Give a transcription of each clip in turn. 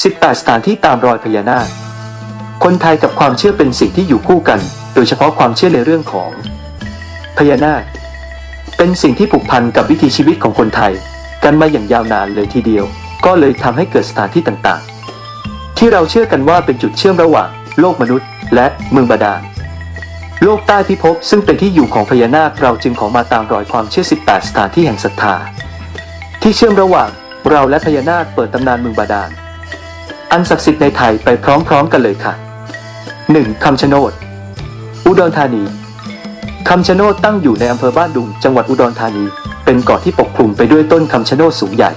18 สถานที่ตามรอยพญานาค คนไทยกับความเชื่อเป็นสิ่งที่อยู่คู่กัน โดยเฉพาะความเชื่อในเรื่องของ พญานาค เป็นสิ่งที่ผูกพันกับวิถีชีวิตของคนไทย กันมาอย่างยาวนานเลยทีเดียว ก็เลยทำให้เกิดสถานที่ต่างๆ ที่เราเชื่อกันว่าเป็นจุดเชื่อมระหว่าง โลกมนุษย์ และเมืองบาดาล โลกใต้พิภพซึ่งเป็นที่อยู่ของพญานาคเราจึงขอมาตามรอยความเชื่อ 18 สถานที่แห่งศรัทธาที่เชื่อมระหว่างเราและพญานาคเปิดตำนานเมืองบาดาล อันศักดิ์สิทธิ์ในไทยไปพร้อมๆกันเลยค่ะ 1. คำชะโนด อุดรธานี คำชะโนดตั้งอยู่ในอำเภอบ้านดุงจังหวัดอุดรธานี เป็นเกาะที่ปกคลุมไปด้วยต้นคำชะโนดสูงใหญ่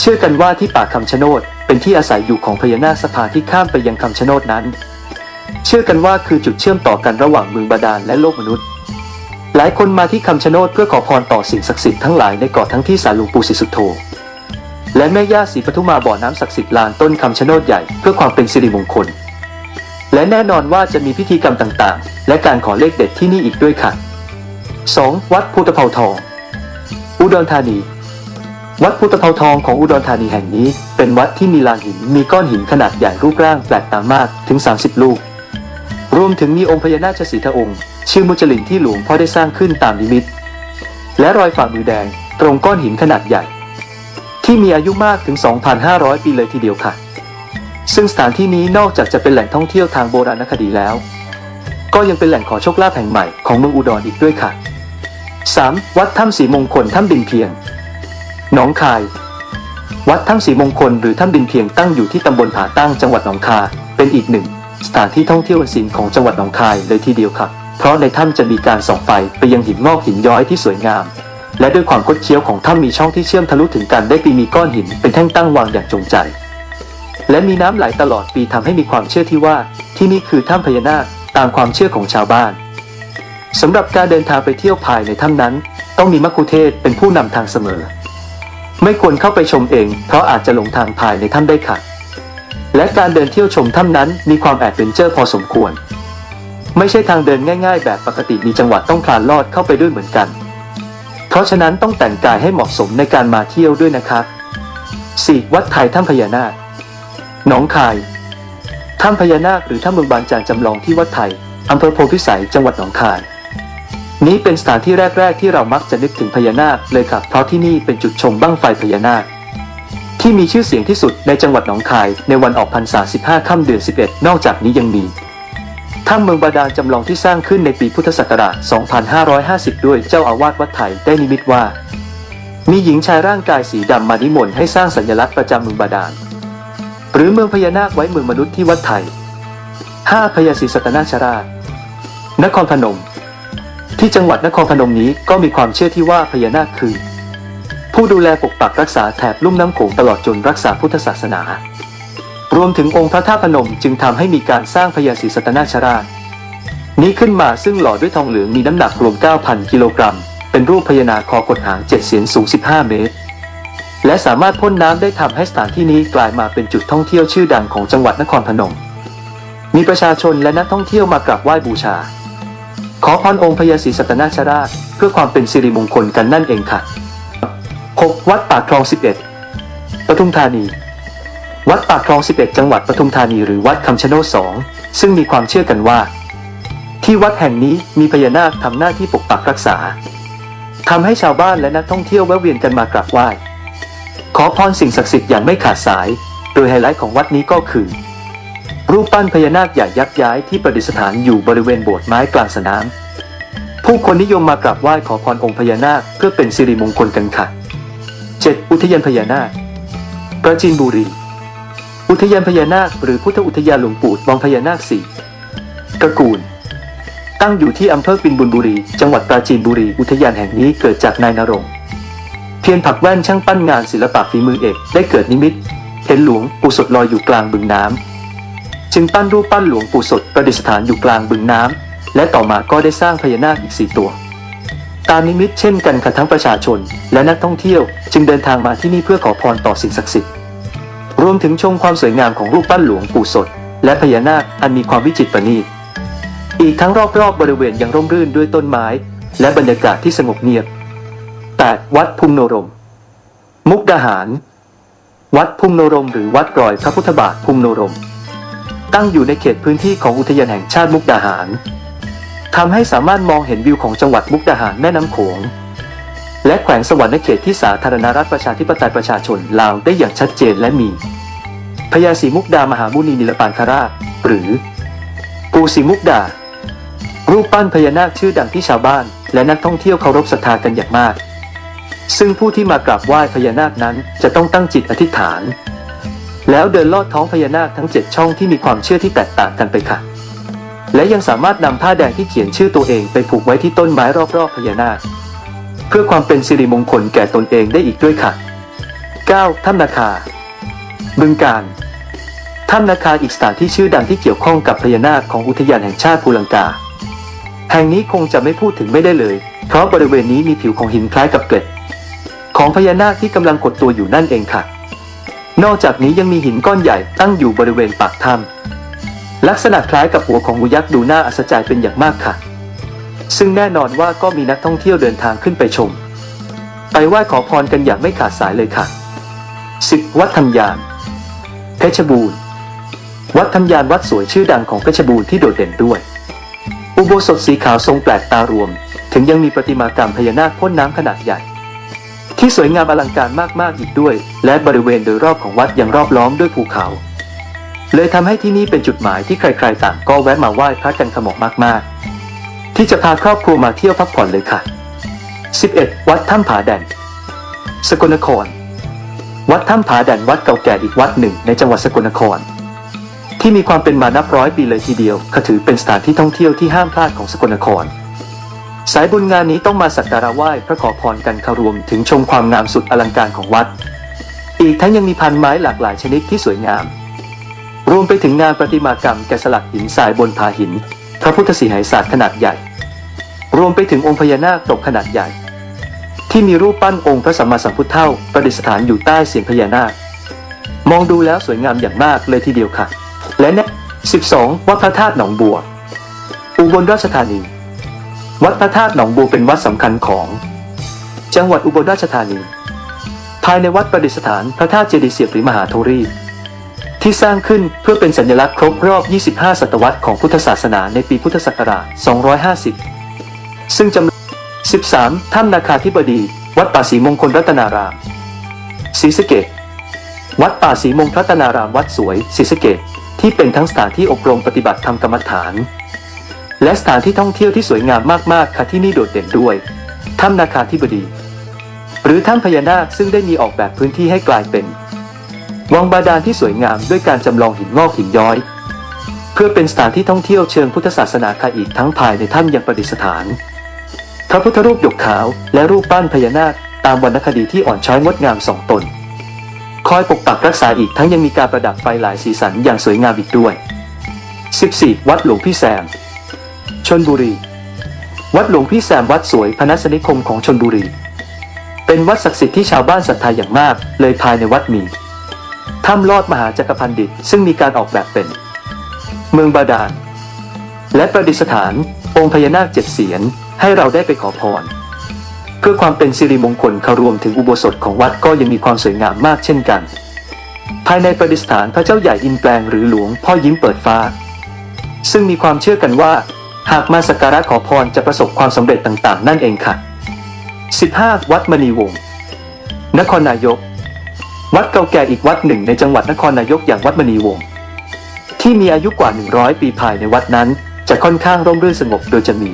เชื่อกันว่าที่ป่าคำชะโนดเป็นที่อาศัยอยู่ของพญานาคสภาที่ข้ามไปยังคำชะโนดนั้น เชื่อกันว่าคือจุดเชื่อมต่อกันระหว่างเมืองบาดาลและโลกมนุษย์ หลายคนมาที่คำชะโนดเพื่อขอพรต่อสิ่งศักดิ์สิทธิ์ทั้งหลายในเกาะทั้งที่ศาลหลวงปู่ศิสุโธ และแม่ย่าศรีปทุมาบ่อน้ำศักดิ์สิทธิ์ลานต้นคำชะโนดใหญ่เพื่อความเป็นสิริมงคล และแน่นอนว่าจะมีพิธีกรรมต่างๆ และการขอเลขเด็ดที่นี่อีกด้วยค่ะ 2. วัดพุทธเภาทอง อุดรธานี วัดพุทธเภาทองของอุดรธานีแห่งนี้ เป็นวัดที่มีลานหินมีก้อนหินขนาดใหญ่รูปร่างแปลกตามากถึง 30 ลูก รวมถึงมีองค์พญานาคสีทองค์ ชื่อมุจลินที่หลวงพ่อได้สร้างขึ้นตามนิมิต และรอยฝ่ามือแดงตรงก้อนหินขนาดใหญ่ ที่มีอายุมากถึง 2,500 ปีเลยทีเดียวค่ะ ซึ่งสถานที่นี้นอกจากจะเป็นแหล่งท่องเที่ยวทางโบราณคดีแล้ว ก็ยังเป็นแหล่งขอโชคลาภแห่งใหม่ของเมืองอุดรอีกด้วยค่ะ 3. วัดถ้ำสีมงคลถ้ำดินเพียง หนองคาย วัดถ้ำสีมงคลหรือถ้ำดินเพียงตั้งอยู่ที่ตำบลผาตั้งจังหวัดหนองคายเป็นอีกหนึ่งสถานที่ท่องเที่ยวอันซีนของจังหวัดหนองคายเลยทีเดียวครับเพราะในถ้ำจะมีการส่องไฟไปยังหินงอกหินย้อยที่สวยงาม และด้วยความคดเคี้ยวของถ้ำมีช่องที่เชื่อมทะลุถึงกันได้ปีมีก้อนหินเป็นแท่งตั้งวางอย่างจงใจ และมีน้ำไหลตลอดปีทำให้มีความเชื่อที่ว่า ที่นี่คือถ้ำพญานาคตามความเชื่อของชาวบ้านสำหรับการเดินทางไปเที่ยวภายในถ้ำนั้น ต้องมีมัคคุเทศก์เป็นผู้นำทางเสมอ ไม่ควรเข้าไปชมเอง เพราะอาจจะหลงทางภายในถ้ำได้ค่ะ และการเดินเที่ยวชมถ้ำนั้นมีความแอดเวนเจอร์พอสมควร ไม่ใช่ทางเดินง่าย ๆ แบบปกติมีจังหวะต้องคลานลอดเข้าไปด้วยเหมือนกัน เพราะฉะนั้นต้องแต่งกายให้เหมาะสมในการมาเที่ยวด้วยนะครับ 4. วัดไทยถ้ำพญานาค หนองคาย ถ้ำพญานาคหรือถ้ำเมืองบางจานจำลองที่วัดไทยอำเภอโพธิสัยจังหวัดหนองคาย นี้เป็นสถานที่แรก ๆ ที่เรามักจะนึกถึงพญานาคเลยครับ เพราะที่นี่เป็นจุดชมบั้งไฟพญานาค ที่มีชื่อเสียงที่สุดในจังหวัดหนองคาย ในวันออกพรรษา 15 ค่ำเดือน 11 นอกจากนี้ยังมี ถ้ำเมืองบาดาลจำลองที่สร้างขึ้นในปีพุทธศักราช 2550 ด้วยเจ้าอาวาสวัดไทยได้นิมิตว่า มีหญิงชายร่างกายสีดำมานิมนต์ให้สร้างสัญลักษณ์ประจำเมืองบาดาล หรือเมืองพญานาคไว้เมืองมนุษย์ที่วัดไทย 5. พญาศรีสัตนาชราช นครพนม ที่จังหวัดนครพนมนี้ก็มีความเชื่อที่ว่าพญานาคคือ ผู้ดูแลปกปักรักษาแถบลุ่มน้ำโขงตลอดจนรักษาพุทธศาสนา รวมถึงองค์พระธาตุพนมจึงทำให้มีการสร้างพญาศรีสัตนาชราช นี้ขึ้นมาซึ่งหล่อด้วยทองเหลืองมีน้ำหนักรวม 9,000 กิโลกรัม เป็นรูปพญานาคคอกดหางเจ็ดเสียนสูง 15 เมตร และสามารถพ่นน้ำได้ทำให้สถานที่นี้กลายมาเป็นจุดท่องเที่ยวชื่อดังของจังหวัดนครพนม มีประชาชนและนักท่องเที่ยวมากราบไหว้บูชา ขอพรองค์พญาศรีสัตนาชราช เพื่อความเป็นสิริมงคลกันนั่นเองค่ะ 6. วัดปากคลอง 11ปทุมธานี วัดปากคลอง 11 จังหวัดปทุมธานีหรือวัดคำชะโนด2ซึ่งมีความเชื่อกันว่า ที่วัดแห่งนี้มีพญานาคทำหน้าที่ปกปักรักษาทำให้ชาวบ้านและนักท่องเที่ยวแวะเวียนกันมากราบไหว้ขอพรสิ่งศักดิ์สิทธิ์อย่างไม่ขาดสาย โดยไฮไลท์ของวัดนี้ก็คือ รูปปั้นพญานาคใหญ่ยักษ์ย้ายที่ประดิษฐานอยู่บริเวณโบสถ์ไม้กลางสนาม ผู้คนนิยมมากราบไหว้ขอพรองค์พญานาคเพื่อเป็นสิริมงคลกันค่ะ 7. อุทยานพญานาค ปราจีนบุรี อุทยานพญานาคหรือพุทธอุทยานหลวงปู่วังพญานาคสี่ตระกูล ตั้งอยู่ที่อำเภอปินบุญบุรี จังหวัดปราจีนบุรี อุทยานแห่งนี้เกิดจากนายนรงเพียรผักแว่นช่างปั้นงานศิลปะฝีมือเอกได้เกิดนิมิต เห็นหลวงปู่สดลอยอยู่กลางบึงน้ำจึงปั้นรูปปั้นหลวงปู่สดประดิษฐานอยู่กลางบึงน้ำและต่อมาก็ได้สร้างพญานาคอีกสี่ตัว ตามนิมิตเช่นกันค่ะทั้งประชาชน และนักท่องเที่ยวจึงเดินทางมาที่นี่เพื่อขอพรต่อสิ่งศักดิ์สิทธิ์ รวมถึงชมความสวยงามของรูปปั้นหลวงปู่สด และพญานาคอันมีความวิจิตรประณีต อีกทั้งรอบๆบบริเวณยังร่มรื่นด้วยต้นไม้ และบรรยากาศที่สงบเงียบ 8. วัดพุงโนรม มุกดาหาร วัดพุงโนรมหรือวัดรอยพระพุทธบาทพุงโนรม ตั้งอยู่ในเขตพื้นที่ของอุทยานแห่งชาติมุกดาหารทำให้สามารถมองเห็นวิวของจังหวัดมุกดาหารแม่น้ำโขง และแขวงสวรรณเขตที่สาธารณรัฐประชาธิปไตยประชาชนลาวได้อย่างชัดเจนและมีพญาศรีมุกดามหามุนีนิลปานคราชหรือ ปูศรีมุกดา รูปปั้นพญานาคชื่อดังที่ชาวบ้าน และนักท่องเที่ยวเคารพศรัทธากันอย่างมาก ซึ่งผู้ที่มากราบไหว้พญานาคนั้นจะต้องตั้งจิตอธิษฐาน แล้วเดินลอดท้องพญานาคทั้งเจ็ดช่องที่มีความเชื่อที่แตกต่างกันไปค่ะ และยังสามารถนำผ้าแดงที่เขียนชื่อตัวเองไปผูกไว้ที่ต้นไม้รอบๆพญานาค เพื่อความเป็นสิริมงคลแก่ตนเองได้อีกด้วยค่ะ 9. ถ้ำนาคา บึงการถ้ำนาคาอีกสถานที่ชื่อดังที่เกี่ยวข้องกับพญานาคของอุทยานแห่งชาติภูลังกา แห่งนี้คงจะไม่พูดถึงไม่ได้เลย เพราะบริเวณนี้มีผิวของหินคล้ายกับเกล็ด ของพญานาคที่กำลังกดตัวอยู่นั่นเองค่ะ นอกจากนี้ยังมีหินก้อนใหญ่ตั้งอยู่บริเวณปากถ้ำลักษณะคล้ายกับหัวของงูยักษ์ดูน่าอัศจรรย์เป็นอย่างมากค่ะ ซึ่งแน่นอนว่าก็มีนักท่องเที่ยวเดินทางขึ้นไปชม ไปไหว้ขอพรกันอย่างไม่ขาดสายเลยค่ะ 10. วัดธรรมยาน เพชรบูรณ์ วัดธรรมยานวัดสวยชื่อดังของเพชรบูรณ์ที่โดดเด่นด้วย อุโบสถสีขาวทรงแปลกตารวม ถึงยังมีประติมากรรมพญานาคพ่นน้ำขนาดใหญ่ ที่สวยงามอลังการมากๆอีกด้วย และบริเวณโดยรอบของวัดยังรอบล้อมด้วยภูเขา เลยทำให้ที่นี่เป็นจุดหมายที่ใครๆต่างก็แวะมาไหว้พระกันขมอกมากๆ ที่จะพาครอบครัวมาเที่ยวพักผ่อนเลยค่ะ 11. วัดถ้ำผาแดน สกลนคร วัดถ้ำผาแดนวัดเก่าแก่อีกวัดหนึ่งในจังหวัดสกลนคร ที่มีความเป็นมานับร้อยปีเลยทีเดียวก็ถือเป็นสถานที่ท่องเที่ยวที่ห้ามพลาดของสกลนคร สายบุญงานนี้ต้องมาสักการะไหว้พระขอพรกันคารวมถึงชมความงามสุดอลังการของวัด อีกทั้งยังมีพันไม้หลากหลายชนิดที่สวยงาม รวมไปถึงงานประติมากรรมแกะสลักหินทรายบนผาหิน พระพุทธสีหายศาสตร์ขนาดใหญ่ รวมไปถึงองค์พญานาคตกขนาดใหญ่ ที่มีรูปปั้นองค์พระสัมมาสัมพุทธเท่าประดิษฐานอยู่ใต้เสียงพญานาค มองดูแล้วสวยงามอย่างมากเลยทีเดียวค่ะ และเนี่ย12วัดพระธาตุหนองบัว อุบลราชธานี วัดพระธาตุหนองบัวเป็นวัดสำคัญของ จังหวัดอุบลราชธานี ภายในวัดประดิษฐานพระธาตุเจดีย์เสียบหรือมหาโทรี ที่สร้างขึ้นเพื่อเป็นสัญลักษณ์ครบรอบ 25 ศตวรรษของพุทธศาสนาในปีพุทธศักราช 250 ซึ่งจำ 13 ถ้ำนาคาธิบดี วัดป่าศรีมงคลรัตนารามศรีสเกดวัดป่าศรีมงคลรัตนารามวัดสวยศรีสเกดที่เป็นทั้งสถานที่อบรมปฏิบัติธรรมกรรมฐาน และสถานที่ท่องเที่ยวที่สวยงามมาก ๆ ค่ะที่นี่โดดเด่นด้วย ถ้ำนาคาธิบดี หรือถ้ำพญานาคซึ่งได้มีออกแบบพื้นที่ให้กลายเป็น วังบาดาลที่สวยงามด้วยการจำลองหินงอกหินย้อย เพื่อเป็นสถานที่ท่องเที่ยวเชิงพุทธศาสนาค่ะอีกทั้งภายในถ้ำยังประดิษฐาน พระพุทธรูปหยกขาวและรูปปั้นพญานาคตามวรรณคดีที่อ่อนช้อยงดงามสองตน คอยปกปักรักษาอีกทั้งยังมีการประดับไฟหลายสีสันอย่างสวยงามอีกด้วย 14. วัดหลวงพี่แซมชนบุรี วัดหลวงพี่แซมวัดสวยพนัสนิคมของชนบุรี เป็นวัดศักดิ์สิทธิ์ที่ชาวบ้านศรัทธาอย่างมาก เลยภายในวัดมี ถ้ำลอดมหาจักรพันดิตซึ่งมีการออกแบบเป็น เมืองบาดาล และประดิษฐานองค์พญานาคเจ็ดเสียนให้เราได้ไปขอพร เพื่อความเป็นสิริมงคลเขารวมถึงอุโบสถของวัดก็ยังมีความสวยงามมากเช่นกัน ภายในประดิษฐานพระเจ้าใหญ่อินแปลงหรือหลวงพ่อยิ้มเปิดฟ้า ซึ่งมีความเชื่อกันว่า หากมาสักการะขอพรจะประสบความสำเร็จต่างๆ นั่นเองค่ะ 15. วัดมณีวงศ์นครนายก วัดเก่าแก่อีกวัดหนึ่งในจังหวัดนครนายกอย่างวัดมณีวงศ์ที่มีอายุกว่า 100 ปีภายในวัดนั้น จะค่อนข้างร่มรื่นสงบโดยจะมี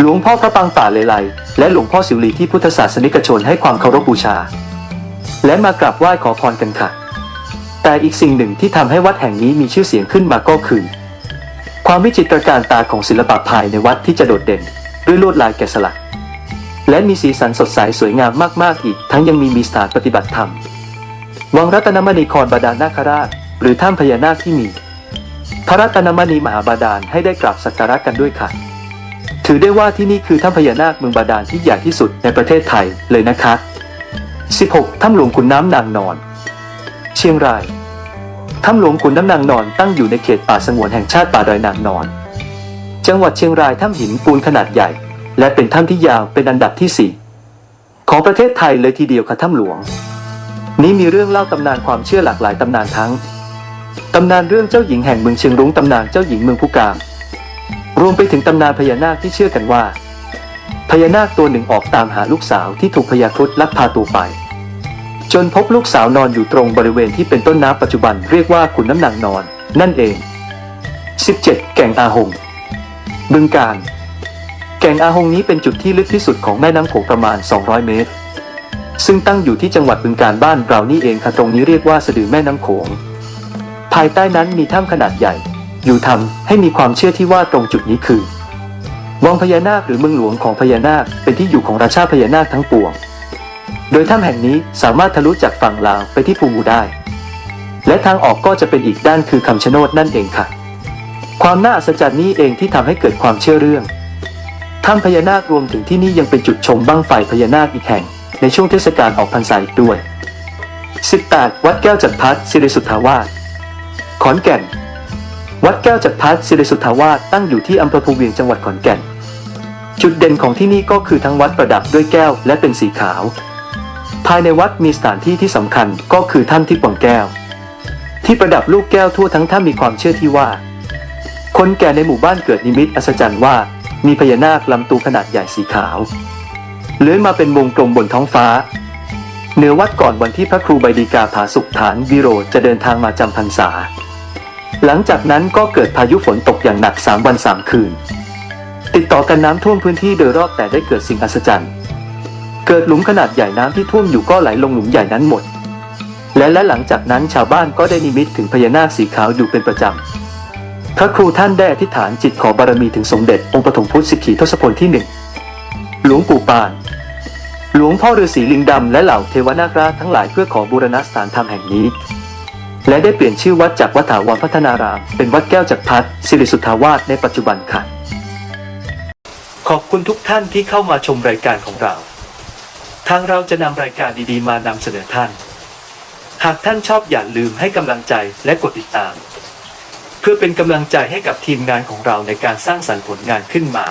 หลวงพ่อพระปางป่าเลไลและหลวงพ่อสิวลีที่พุทธศาสนิกชนให้ความเคารพบูชา และมากราบไหว้ขอพรกันค่ะ แต่อีกสิ่งหนึ่งที่ทำให้วัดแห่งนี้มีชื่อเสียงขึ้นมาก็คือ ความวิจิตรการตาของศิลปะภายในวัดที่จะโดดเด่น ด้วยลวดลายแกะสลัก และมีสีสันสดใสสวยงามมากๆอีก ทั้งยังมีมีสถานปฏิบัติธรรม วังรัตนมณีครบาดาลนาคราช หรือถ้ำพญานาคที่มี พระรัตนมณีมหาบาดาลให้ได้กราบสักการะกันด้วยค่ะ ถือได้ว่าที่นี่คือถ้ำพญานาคเมืองบาดาลที่ใหญ่ที่สุดในประเทศไทยเลยนะคะ 16. ถ้ำหลวงขุนน้ำนางนอน เชียงราย ถ้ำหลวงขุนน้ำนางนอนตั้งอยู่ในเขตป่าสงวนแห่งชาติป่าดอยนางนอน จังหวัดเชียงรายถ้ำหินปูนขนาดใหญ่ และเป็นถ้ำที่ยาวเป็นอันดับที่ 4 ของประเทศไทยเลยทีเดียวค่ะถ้ำหลวง นี้มีเรื่องเล่าตำนานความเชื่อหลากหลายตำนานทั้งตำนานเรื่องเจ้าหญิงแห่งเมืองเชียงรุ้งตำนานเจ้าหญิงเมืองผู้กามรวมไปถึงตำนานพญานาคที่เชื่อกันว่า พญานาคตัวหนึ่งออกตามหาลูกสาวที่ถูกพญาครุฑลักพาตัวไป จนพบลูกสาวนอนอยู่ตรงบริเวณที่เป็นต้นน้ำปัจจุบันเรียกว่าขุนน้ำนางนอน นั่นเอง 17 แก่งอาหง บึงการ แก่งอาหงนี้เป็นจุดที่ลึกที่สุดของแม่น้ำโขงประมาณ 200 เมตร ซึ่งตั้งอยู่ที่จังหวัดบึงการบ้านเรานี่เองค่ะตรงนี้เรียกว่าสะดือแม่น้ำโขง ภายใต้นั้นมีถ้ำขนาดใหญ่ อยู่ทำให้มีความเชื่อที่ว่าตรงจุดนี้คือวังพญานาคหรือเมืองหลวงของพญานาคเป็นที่อยู่ของราชาพญานาคทั้งปวง โดยถ้ำแห่งนี้สามารถทะลุจากฝั่งลาวไปที่ภูมูได้ และทางออกก็จะเป็นอีกด้านคือคำชะโนดนั่นเองค่ะ ความน่าอัศจรรย์นี้เองที่ทำให้เกิดความเชื่อเรื่องถ้ำพญานาครวมถึงที่นี่ยังเป็นจุดชมบั้งไฟพญานาคอีกแห่ง ในช่วงเทศกาลออกพรรษาอีกด้วย 18 วัดแก้วจัดพัดสิริสุทธาวาสขอนแก่น วัดแก้วจัดพัดสิริสุทธาวาสตั้งอยู่ที่อำเภอภูเวียงจังหวัดขอนแก่น จุดเด่นของที่นี่ก็คือทั้งวัดประดับด้วยแก้วและเป็นสีขาว ภายในวัดมีสถานที่ที่สำคัญก็คือถ้ำที่ปวงแก้ว ที่ประดับลูกแก้วทั่วทั้งถ้ำมีความเชื่อที่ว่า คนแก่ในหมู่บ้านเกิดนิมิตอัศจรรย์ว่า มีพญานาคลำตัวขนาดใหญ่สีขาว เลื้อยมาเป็นวงกลมบนท้องฟ้าเนื้อวัดก่อนวันที่พระครูใบดีกาผาสุขฐานวิโรจน์จะเดินทางมาจำพรรษา หลังจากนั้นก็เกิดพายุฝนตกอย่างหนักสามวันสามคืน ติดต่อกันน้ำท่วมพื้นที่โดยรอบแต่ได้เกิดสิ่งอัศจรรย์ เกิดหลุมขนาดใหญ่น้ำที่ท่วมอยู่ก็ไหลลงหลุมใหญ่นั้นหมด และและหลังจากนั้นชาวบ้านก็ได้นิมิตถึงพญานาคสีขาวอยู่เป็นประจำ พระครูท่านได้อธิษฐานจิตขอบารมีถึงสมเด็จองค์ปฐมพุทธสิกขีทศพลที่หนึ่ง หลวงปู่ปาน หลวงพ่อฤาษีลิงดำและเหล่าเทวนาคราชทั้งหลายเพื่อขอบูรณะสถานธรรมแห่งนี้ และได้เปลี่ยนชื่อวัดจากวัดถาวรพัฒนาราม เป็นวัดแก้วจักรพัฒสิริสุทธาวาสในปัจจุบันค่ะ ขอบคุณทุกท่านที่เข้ามาชมรายการของเรา ทางเราจะนำรายการดีๆ มานำเสนอท่าน หากท่านชอบอย่าลืมให้กำลังใจและกดติดตาม เพื่อเป็นกำลังใจให้กับทีมงานของเราในการสร้างสรรค์ผลงานขึ้นมา